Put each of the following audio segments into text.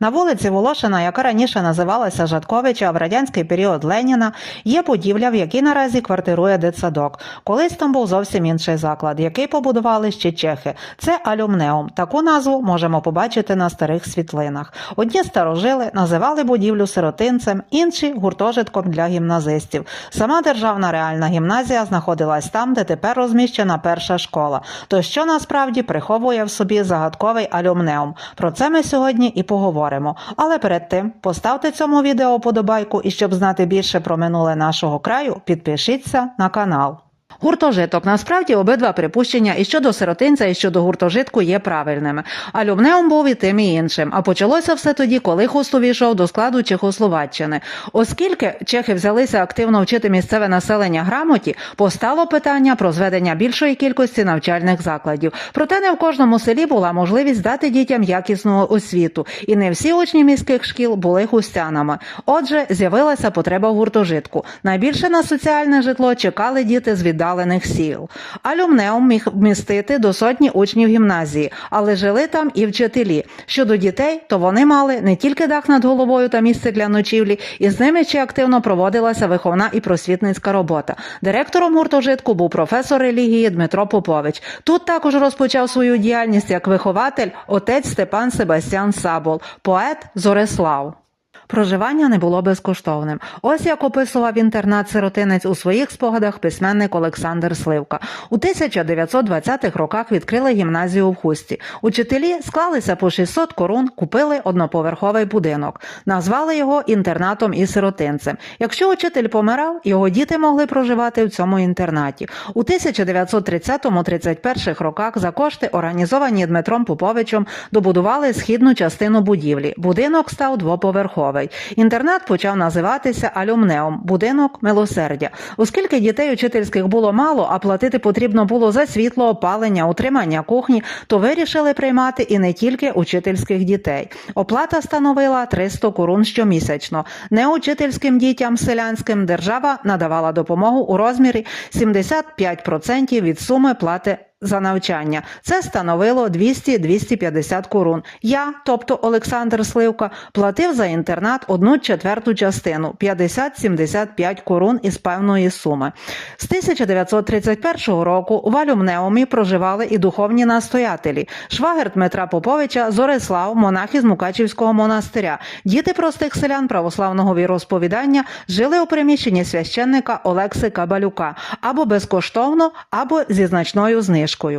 На вулиці Волошина, яка раніше називалася Жатковича, в радянський період Леніна, є будівля, в якій наразі квартирує дитсадок. Колись там був зовсім інший заклад, який побудували ще чехи. Це Алюмнеум. Таку назву можемо побачити на старих світлинах. Одні старожили називали будівлю сиротинцем, інші гуртожитком для гімназистів. Сама державна реальна гімназія знаходилась там, де тепер розміщена перша школа. То що насправді приховує в собі загадковий алюмнеум? Про це ми сьогодні і поговоримо. Але перед тим поставте цьому відео подобайку і щоб знати більше про минуле нашого краю, підпишіться на канал. Гуртожиток насправді обидва припущення і щодо сиротинця, і щодо гуртожитку є правильними. А Любнеум був і тим і іншим. А почалося все тоді, коли Хуст увійшов до складу Чехословаччини. Оскільки чехи взялися активно вчити місцеве населення грамоті, постало питання про зведення більшої кількості навчальних закладів. Проте не в кожному селі була можливість дати дітям якісну освіту, і не всі учні міських шкіл були хустянами. Отже, з'явилася потреба в гуртожитку. Найбільше на соціальне житло чекали діти з віддалених сіл. Алюмнеум міг вмістити до сотні учнів гімназії, але жили там і вчителі. Щодо дітей, то вони мали не тільки дах над головою та місце для ночівлі, і з ними ще активно проводилася виховна і просвітницька робота. Директором гуртожитку був професор релігії Дмитро Попович. Тут також розпочав свою діяльність як вихователь отець Степан Себастьян Сабол, поет Зорислав. Проживання не було безкоштовним. Ось як описував інтернат сиротинець у своїх спогадах письменник Олександр Сливка. У 1920-х роках відкрили гімназію в Хусті. Учителі склалися по 600 корун, купили одноповерховий будинок, назвали його інтернатом і сиротинцем. Якщо учитель помирав, його діти могли проживати в цьому інтернаті. У 1930-31 роках за кошти, організовані Дмитром Поповичем, добудували східну частину будівлі. Будинок став двоповерховий. Інтернат почав називатися Алюмнеум будинок милосердя. Оскільки дітей учительських було мало, а платити потрібно було за світло, опалення, утримання кухні, то вирішили приймати і не тільки учительських дітей. Оплата становила 300 корун щомісячно. Неучительським дітям селянським держава надавала допомогу у розмірі 75% від суми плати за навчання. Це становило 200-250 корун. Я, тобто Олександр Сливка, платив за інтернат одну четверту частину 50-75 корун із певної суми. З 1931 року в Алюмнеумі проживали і духовні настоятелі. Швагер Дмитра Поповича Зорислав, монах із Мукачівського монастиря. Діти простих селян православного віросповідання жили у приміщенні священника Олекси Кабалюка або безкоштовно, або зі значною знижкою. szkło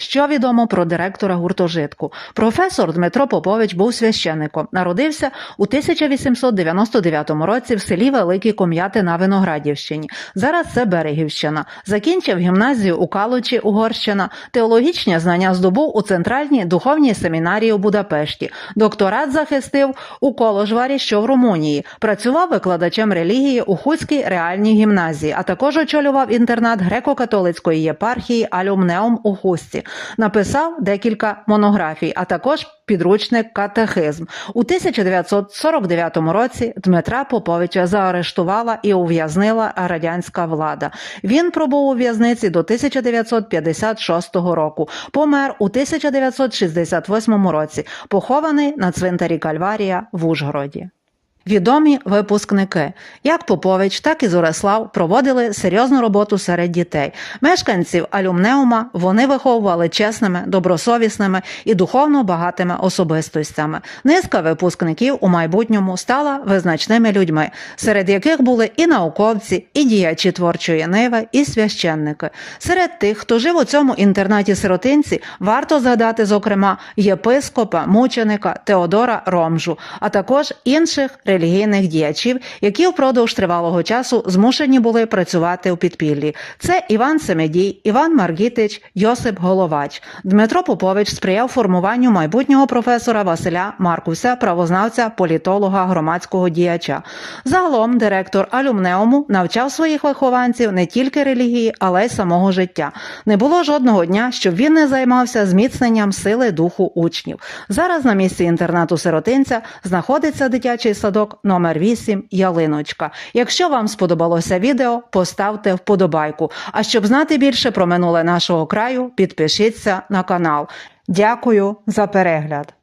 Що відомо про директора гуртожитку? Професор Дмитро Попович був священником. Народився у 1899 році в селі Великі Ком'яти на Виноградівщині. Зараз це Берегівщина. Закінчив гімназію у Калучі, Угорщина. Теологічні знання здобув у центральній духовній семінарії у Будапешті. Докторат захистив у Коложварі, що в Румунії. Працював викладачем релігії у Хуцькій реальній гімназії, а також очолював інтернат греко-католицької єпархії Алюмнеум у Хусті. Написав декілька монографій, а також підручник катехизм. У 1949 році Дмитра Поповича заарештувала і ув'язнила радянська влада. Він пробув у в'язниці до 1956 року. Помер у 1968 році, похований на цвинтарі Кальварія в Ужгороді. Відомі випускники, як Попович, так і Зорислав проводили серйозну роботу серед дітей. Мешканців Алюмнеума вони виховували чесними, добросовісними і духовно багатими особистостями. Низка випускників у майбутньому стала визначними людьми, серед яких були і науковці, і діячі творчої ниви, і священники. Серед тих, хто жив у цьому інтернаті сиротинці, варто згадати, зокрема, єпископа, мученика Теодора Ромжу, а також інших релігійних діячів, які впродовж тривалого часу змушені були працювати у підпіллі. Це Іван Семедій, Іван Маргітич, Йосип Головач. Дмитро Попович сприяв формуванню майбутнього професора Василя Маркуса, правознавця, політолога, громадського діяча. Загалом директор Алюмнеуму навчав своїх вихованців не тільки релігії, але й самого життя. Не було жодного дня, щоб він не займався зміцненням сили духу учнів. Зараз на місці інтернату сиротинця знаходиться дитячий садок номер 8 Ялиночка. Якщо вам сподобалося відео, поставте вподобайку. А щоб знати більше про минуле нашого краю, підпишіться на канал. Дякую за перегляд.